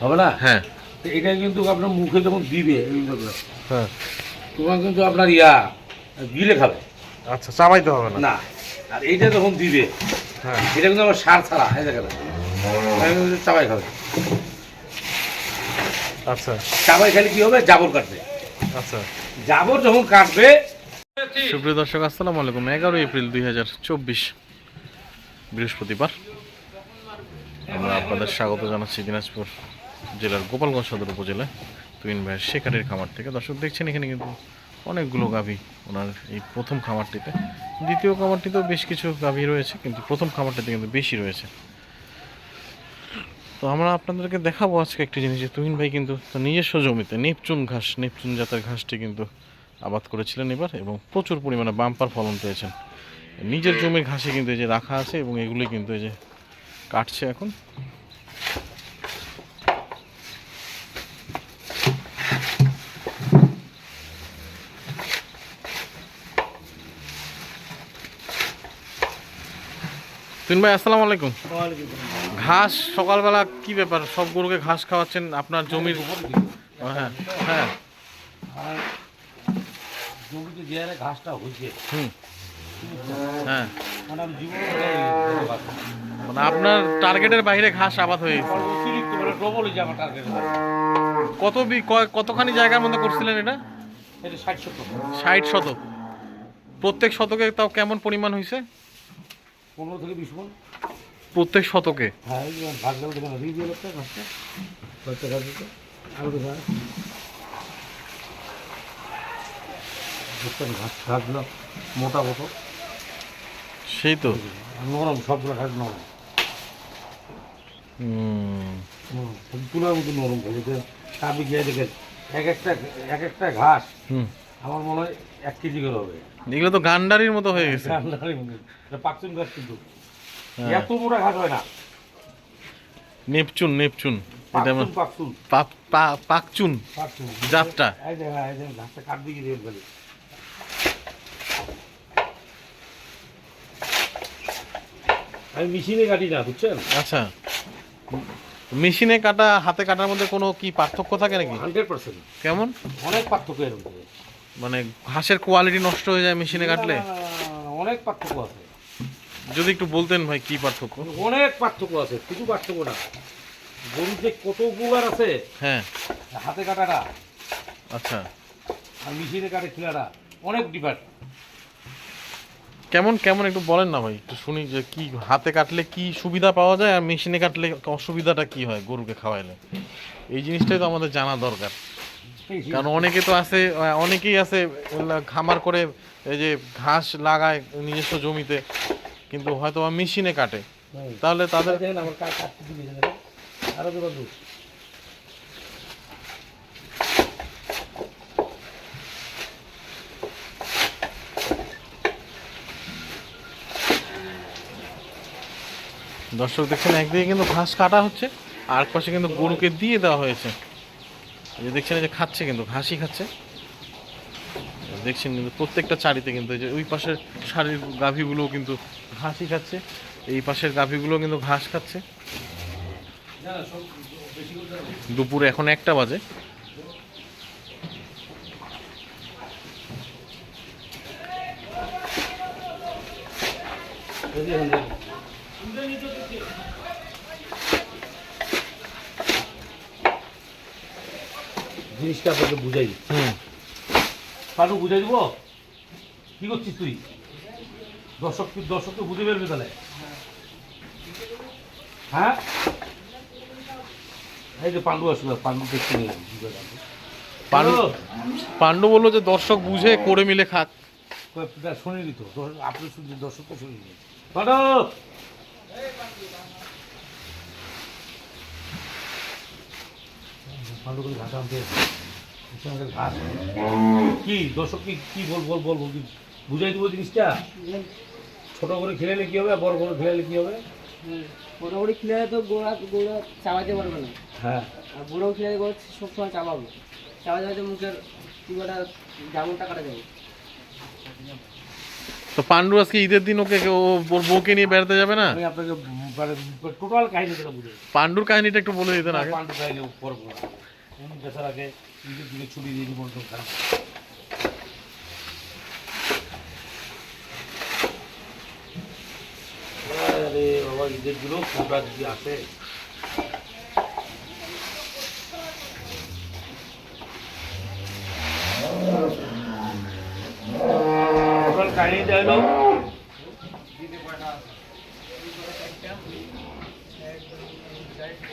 হবে না? হ্যাঁ। তো এটা কিন্তু আপনার মুখে যখন দিবে হ্যাঁ। তখন কিন্তু আপনার ইয়া গিলে খাবে। আচ্ছা চাবাইতে হবে না? না। আর এইটা যখন দিবে হ্যাঁ। এটা কিন্তু আমার সার ছাড়া এই দেখেন। চাবাই খাবে। আচ্ছা। চাবাই খেলে কি হবে? জাবর কাটবে। আচ্ছা। জাবর যখন কাটবে সুপ্রিয় দর্শক আসসালামু আলাইকুম। এগারো এপ্রিল দুই হাজার চব্বিশ বৃহস্পতিবার। আমরা আপনাদের স্বাগত জানাচ্ছি দিনাজপুর জেলার গোপালগঞ্জ সদর উপজেলায় তুইন ভাইয়ের শেখারের খামার থেকে। দর্শক, দেখছেন এখানে কিন্তু অনেকগুলো গাভী ওনার এই প্রথম খামারটিতে। দ্বিতীয় খামারটিতেও বেশ কিছু গাভী রয়েছে, কিন্তু প্রথম খামারটিতে কিন্তু বেশি রয়েছে। তো আমরা আপনাদেরকে দেখাবো আজকে একটি জিনিস যে তুহিন ভাই কিন্তু নিজস্ব জমিতে নেপচুন ঘাস, নেপচুন জাতের ঘাসটি কিন্তু আবাদ করেছিলেন এবার এবং প্রচুর পরিমাণে বাম্পার ফলন পেয়েছেন। নিজের জমির ঘাসে কিন্তু এই যে রাখা আছে এবং এগুলি কিন্তু এই যে কাটছে এখন। তুহিন ভাই আসসালামু আলাইকুম। ঘাস সকালবেলা কি ব্যাপার? সব গরুকে ঘাস খাওয়াচ্ছেন আপনার জমির হ্যাঁ। হ্যাঁ জমিতে যে হারে ঘাসটা হয়েছে হ্যাঁ। মানে মানে আপনার টার্গেটের বাইরে ঘাস আবাদ হয়ে গেছে। মানে কত কতখানি জায়গার মধ্যে করছিলেন এটা? ষাট শতক। প্রত্যেক শতকে তাও কেমন পরিমাণ হয়েছে? পনেরো থেকে বিশ মন। প্রত্যেক শতকে? হ্যাঁ ভাগ গেল দেখেন রিভিউ একটা ঘাসটা কয়েকটা ঘাস দিতে আরও দেখা ঘাস ঘাসগুলো মোটা মতো সেই তো। নরম সবগুলো ঘাস নরম। তুলার মতো নরম ঘাস সাবি গিয়ে দেখেন এক একটা এক একটা ঘাস হুম। আমার মনে হয় এক কেজি করে হবে। এগুলো তো গান্ডারির মতো হয়ে গেছে। এটা পাকচুন ঘাস কিন্তু। হ্যাঁ। এত মোটা ঘাস হয় না। Neptune Neptune. এটা আমার- পাকচুন। পাকচুন পা- পা- পাকচুন। পাকচুন। জাতটা। এই যে এই যে ঘাসটা কাট দিয়ে দিয়ে ফেলি আমি মেশিনে কাটি না বুঝছেন? আচ্ছা। মেশিনে কাটা হাতে কাটার মধ্যে কোনো কি পার্থক্য থাকে নাকি? হান্ড্রেড পার্সেন্ট কেমন? অনেক পার্থক্য এর মধ্যে। মানে ঘাসের কোয়ালিটি নষ্ট হয়ে যায় মেশিনে কাটলে? অনেক পার্থক্য আছে। যদি একটু বলতেন ভাই কি পার্থক্য? অনেক পার্থক্য আছে শুধু পার্থক্য না। গরুর যে কত উপকার আছে হ্যাঁ। হাতে কাটাটা আচ্ছা। আর মেশিনে কাটে খিলাটা অনেক ডিফারেন্ট কেমন কেমন একটু বলেন না ভাই একটু শুনি যে কি হাতে কাটলে কি সুবিধা পাওয়া যায় আর মেশিনে কাটলে অসুবিধাটা কি হয় গরুকে খাওয়াইলে? এই জিনিসটাই তো আমাদের জানা দরকার। কারণ অনেকে তো আছে অনেকেই আছে খামার করে এই যে ঘাস লাগায় নিজস্ব জমিতে কিন্তু হয়তো বা মেশিনে কাটে। তাহলে তাদের দেখেন আরও দর্শক দেখছেন একদিকে কিন্তু ঘাস কাটা হচ্ছে আর পাশে কিন্তু গরুকে দিয়ে দেওয়া হয়েছে। এই যে দেখছেন, এই যে খাচ্ছে কিন্তু ঘাসই খাচ্ছে। দেখছেন কিন্তু প্রত্যেকটা চারিতে কিন্তু এই যে ওই পাশের শাড়ির গাভীগুলোও কিন্তু ঘাসই খাচ্ছে, এই পাশের গাভীগুলো কিন্তু ঘাস খাচ্ছে। দুপুরে এখন একটা বাজে। এই যে দেখেন, জিনিসটা আপনাকে বুঝাই দিই হুম পাটু বুঝাই দিব? কি করছিস তুই? দর্শক দর্শক তো বুঝে ফেলবে তাহলে। হ্যাঁ? এই যে পাণ্ডু আসবে পাণ্ডু দেখতে নিলাম পাণ্ডু পাণ্ডু বলল যে দর্শক বুঝে করে মিলে খাক। শুনে দিত আপনি শুনছেন দর্শক তো শুনে দিত পাণ্ডু পাণ্ডু করে ঘাস আনতে এসে। এসে আমাদের ঘাস কি দর্শক কি কি বল বল বল বল, কি? বুঝাই দেবো জিনিসটা? ছোট করে খেলালে কি হবে আর বড় করে খেলালে কি হবে? মোটামুটি খিলালে তো গোড়া গোড়া চাবাতে পারবে না। হ্যাঁ। আর বুড়ো গোড়া সবসময় চাবাবো। চাবাতে চাবাতে মুখের পুরোটা জামনটা কাটা যাবে। তো পাণ্ডু আজকে ঈদের দিন ওকে ওর বউকে নিয়ে বেড়াতে যাবে না? আমি আপনাকে মানে টোটাল কাহিনীটা বুঝে পাণ্ডুর কাহিনীটা একটু বলে দিতেন আগে। পান্ডু কাহিনী পর বেচার আগে নিজের দিকে ছুটি দিয়ে খারাপ যদি আসে।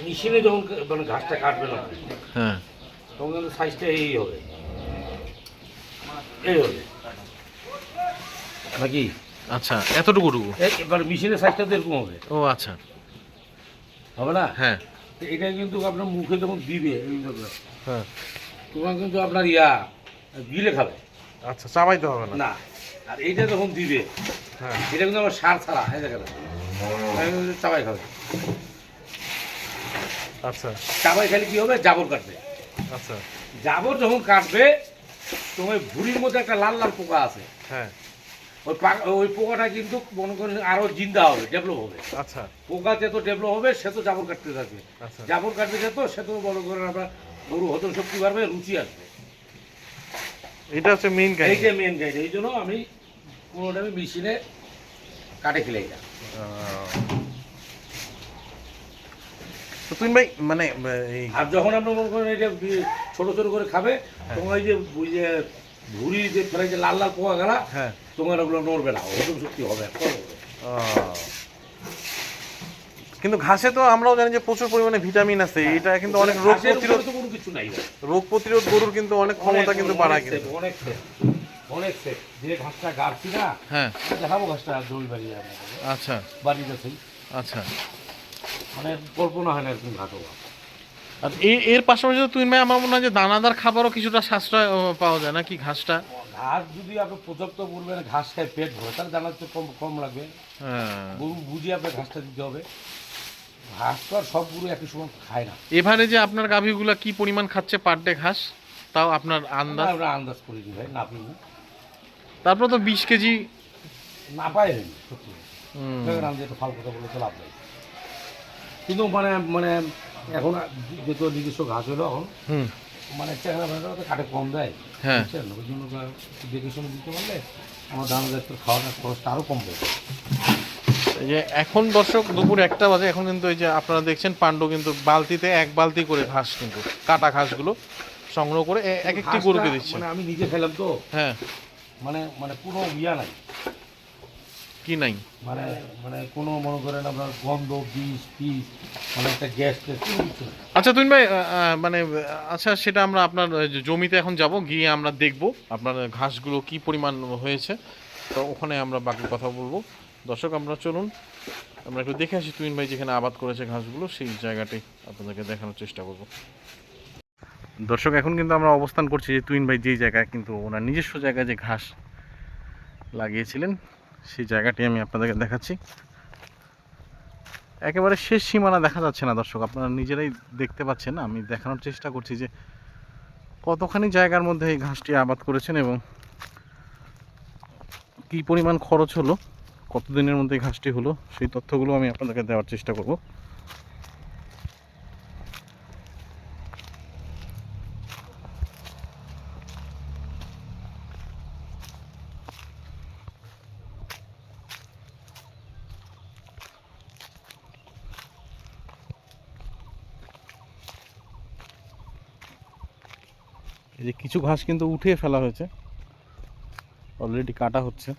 মেশিনে যখন মানে ঘাসটা কাটবে না। হ্যাঁ। সাইজটা এই হবে। এই হবে। নাকি? আচ্ছা এতটুকু টুকু এবার মেশিনের সাইজটা তো এরকম হবে। ও আচ্ছা। হবে না? হ্যাঁ। এটা কিন্তু আপনার মুখে যখন দিবে হ্যাঁ। তখন কিন্তু আপনার ইয়া গিলে খাবে। আচ্ছা চাবাইতে হবে না? না আর এইটা যখন দিবে হ্যাঁ। এটা কিন্তু আমার সার ছাড়া এই দেখেন। চাবাই খাবে। আচ্ছা। চাবাই খেলে কি হবে? জাবর কাটবে। আচ্ছা। জাবর যখন কাটবে তোমার ভুড়ির মধ্যে একটা লাল লাল পোকা আছে। হ্যাঁ। ওই ওই পোকাটা কিন্তু মনে করেন আরও জিন্দা হবে ডেভেলপ হবে। আচ্ছা। পোকা যত ডেভেলপ হবে সে তো জাবর কাটতে থাকবে। আচ্ছা। জাবর কাটতে যেত সে তো মনে করেন আপনার গরু হজম শক্তি বাড়বে রুচি আসবে। এটা হচ্ছে মেইন এই যে মেন গাইড এই জন্য আমি কোনোটা আমি মেশিনে কাটে খেলে এটা। তো তুমি ভাই মানে আর যখন আপনি মনে করেন এটা ছোট ছোট করে খাবে তখন ওই যে ওই যে ভুড়ি যে ফেলে যে লাল লাল পোকা গেলা হ্যাঁ। তোমার ওগুলো নড়বে না হজম শক্তি হবে। কিন্তু ঘাসে তো আমরাও জানি যে প্রচুর পরিমাণে ভিটামিন আছে এটা কিন্তু অনেক রোগ প্রতিরোধ কোনো কিছু নাই রোগ প্রতিরোধ গরুর কিন্তু অনেক ক্ষমতা কিন্তু বাড়ায় কিন্তু। অনেক অনেক। যে ঘাসটা গাড়ছি না হ্যাঁ। দেখাবো ঘাসটা জমি বাড়ি আচ্ছা। বাড়িতে আচ্ছা। মানে কল্পনা হয় না এরকম হওয়া আর এর পাশাপাশি তো তুমি আমার মনে হয় যে দানাদার খাবারও কিছুটা সাশ্রয় পাওয়া যায় নাকি ঘাসটা? ঘাস যদি আপনি পর্যাপ্ত পরিমাণে ঘাস খায় পেট ভরে তাহলে দানা তো কম কম লাগবে। হ্যাঁ। গরু বুঝিয়ে আপনার ঘাসটা দিতে হবে। ঘাস তো আর সব গরু একই সময় খায় না। এবারে যে আপনার গাভীগুলা কি পরিমাণ খাচ্ছে পার ডে ঘাস তাও আপনার আন্দাজ? আমরা আন্দাজ করে দিই ভাই না আপনি তারপর তো বিশ কেজি না পাই সত্যি। ফাল কথা বলে তো লাভ নেই। কিন্তু মানে মানে এখন যেহেতু নিজস্ব ঘাস হলো এখন হুম। মানে চেহারা ভেড়া তো কাটে কম দেয় হ্যাঁ। ওই জন্য দেখে শুনে দিতে পারলে আমার দাম যাচ্ছে খাওয়ানোর খরচটা আরও কম পড়বে এই যে এখন দর্শক দুপুর একটা বাজে এখন কিন্তু এই যে আপনারা দেখছেন পাণ্ডু কিন্তু বালতিতে এক বালতি করে ঘাস কিন্তু কাটা ঘাসগুলো সংগ্রহ করে এক একটি গরুকে দিচ্ছে মানে আমি নিজে খেলাম তো। হ্যাঁ। মানে মানে কোনো ইয়া নাই। কি নাই? মানে মানে কোনো মনে করেন আপনার গন্ধ বিষ পিস মানে একটা গ্যাস আচ্ছা তুমি ভাই মানে আচ্ছা সেটা আমরা আপনার জমিতে এখন যাব গিয়ে আমরা দেখব আপনার ঘাসগুলো কি পরিমাণ হয়েছে। তো ওখানে আমরা বাকি কথা বলব। দর্শক আমরা চলুন আমরা একটু দেখে আসি তুমিন ভাই যেখানে আবাদ করেছে ঘাসগুলো সেই জায়গাটাই আপনাদেরকে দেখানোর চেষ্টা করব। দর্শক এখন কিন্তু আমরা অবস্থান করছি যে তুইন ভাই যেই জায়গায় কিন্তু ওনার নিজস্ব জায়গায় যে ঘাস লাগিয়েছিলেন সেই জায়গাটি আমি আপনাদেরকে দেখাচ্ছি। একেবারে শেষ সীমানা দেখা যাচ্ছে না দর্শক, আপনারা নিজেরাই দেখতে পাচ্ছেন। আমি দেখানোর চেষ্টা করছি যে কতখানি জায়গার মধ্যে এই ঘাসটি আবাদ করেছেন এবং কী পরিমাণ খরচ হলো, কতদিনের মধ্যে এই ঘাসটি হলো, সেই তথ্যগুলো আমি আপনাদেরকে দেওয়ার চেষ্টা করব। এই যে কিছু ঘাস কিন্তু উঠিয়ে ফেলা হয়েছে। অলরেডি কাটা হচ্ছে।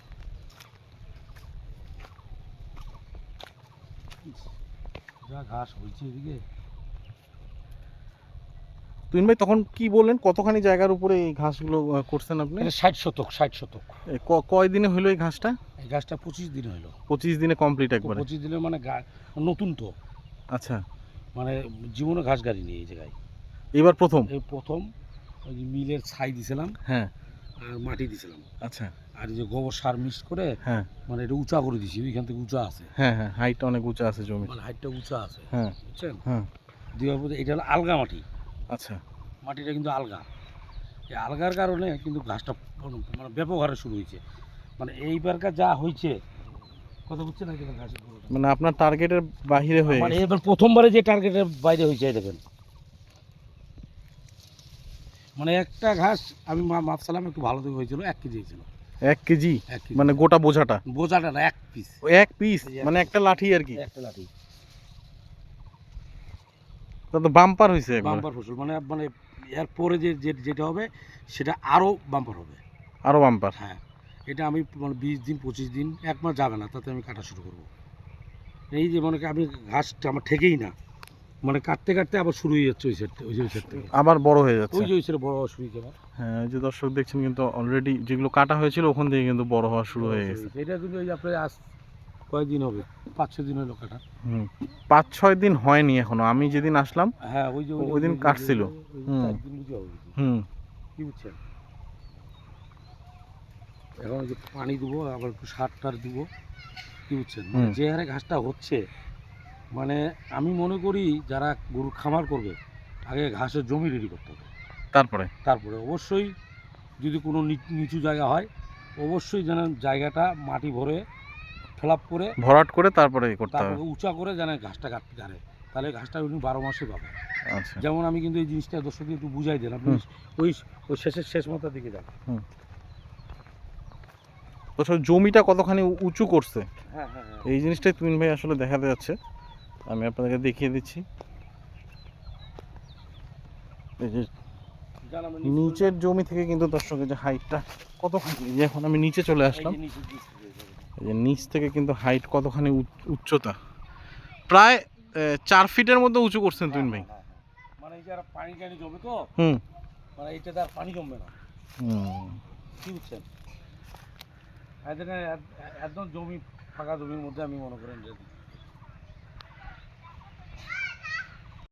যা ঘাস হয়েছে এদিকে। তুইন ভাই তখন কি বললেন? কতখানি জায়গার উপরে এই ঘাসগুলো করছেন আপনি? ষাট শতক ষাট শতক। কয় দিনে হলো এই ঘাসটা? এই গাছটা পঁচিশ দিন হলো পঁচিশ দিনে কমপ্লিট একবারে। পঁচিশ দিনে মানে নতুন তো। আচ্ছা। মানে জীবনে ঘাস গাড়ি নেই এই জায়গায়। এবার প্রথম? এই প্রথম। ওই যে মিলের ছাই দিছিলাম হ্যাঁ। আর মাটি দিছিলাম। আচ্ছা। আর যে গোবর সার মিক্স করে হ্যাঁ। মানে এটা উঁচা করে দিছি ওইখান থেকে উঁচা আছে। হ্যাঁ হ্যাঁ হাইটটা অনেক উঁচা আছে জমি মানে হাইটটা উঁচা আছে হ্যাঁ। বুঝছেন? হ্যাঁ। দেওয়ার পরে এটা হলো আলগা মাটি। আচ্ছা। মাটিটা কিন্তু আলগা। এই আলগার কারণে কিন্তু ঘাসটা মানে ব্যাপক হারে শুরু হয়েছে। মানে এইবারকার যা হয়েছে কথা বুঝছে না কেন ঘাসের মানে আপনার টার্গেটের বাহিরে হয়ে মানে এবার প্রথমবারে যে টার্গেটের বাইরে হয়েছে দেখেন। মানে একটা ঘাস আমি মাপসালাম একটু ভালো দিকে হয়েছিল এক কেজি হয়েছিল। এক কেজি? মানে গোটা বোঝাটা? বোঝাটা না এক পিস এক পিস মানে একটা লাঠি আর কি? একটা লাঠি। তা তো বাম্পার হয়েছে বাম্পার ফসল মানে মানে এর পরে যে যেটা হবে সেটা আরও বাম্পার হবে। আরও বাম্পার হ্যাঁ এটা আমি মানে বিশ দিন পঁচিশ দিন এক মাস যাবে না তাতে আমি কাটা শুরু করব। এই যে মনে আমি ঘাসটা আমার ঠেকেই না। মানে কাটতে কাটতে আবার শুরু হয়ে যাচ্ছে ওই ওই যে ওই আবার বড় হয়ে যাচ্ছে। ওই যে ওই বড় অসুবিধা কেন হ্যাঁ এই যে দর্শক দেখছেন কিন্তু অলরেডি যেগুলো কাটা হয়েছিল ওখান থেকে কিন্তু বড় হওয়া শুরু হয়ে গেছে। এটা কিন্তু ওই আপনার আজ কয়েকদিন হবে? পাঁচ ছ দিন হলো কাটা। হুম পাঁচ ছয় দিন হয়নি এখনও। আমি যেদিন আসলাম হ্যাঁ ওই যে ওই দিন কাটছিল। হুম। কি বুঝছেন? এখন যে পানি দেবো আবার একটু সার টার দিব। কি বুঝছেন? মানে যে হারে ঘাসটা হচ্ছে মানে আমি মনে করি যারা গরু খামার করবে আগে ঘাসের জমি রেডি করতে হবে। তারপরে? তারপরে অবশ্যই যদি কোনো নিচু জায়গা হয় অবশ্যই যেন জায়গাটা মাটি ভরে ফেলাপ করে ভরাট করে তারপরে করতে হবে। উঁচা করে যেন ঘাসটা কাটতে পারে। তাহলে ঘাসটা উনি বারো মাসে পাবে আচ্ছা। যেমন আমি কিন্তু এই জিনিসটা দর্শককে একটু বুঝাই দিলাম। আপনি ওই ওই শেষের শেষ মাথার দিকে যান। তো জমিটা কতখানি উঁচু করছে? হ্যাঁ হ্যাঁ হ্যাঁ। এই জিনিসটাই তুমিন ভাই আসলে দেখাতে যাচ্ছে। আমি আপনাদেরকে দেখিয়ে দিচ্ছি। এই যে নিচের জমি থেকে কিন্তু দর্শকের যে হাইটটা কতখানি? যে এখন আমি নিচে চলে আসলাম। এই যে নিচ থেকে কিন্তু হাইট কতখানি উচ- উচ্চতা? প্রায় চার ফিটের মধ্যে উঁচু করছেন তুমিন ভাই। হ্যাঁ, হ্যাঁ, হ্যাঁ। মানে এই যে আর পানি টানি জমে তো? হুম। মানে এইটাতে আর পানি জমবে না। হুম। কি বুঝছেন? একদম জমি ফাঁকা জমির মধ্যে আমি মনে করেন যে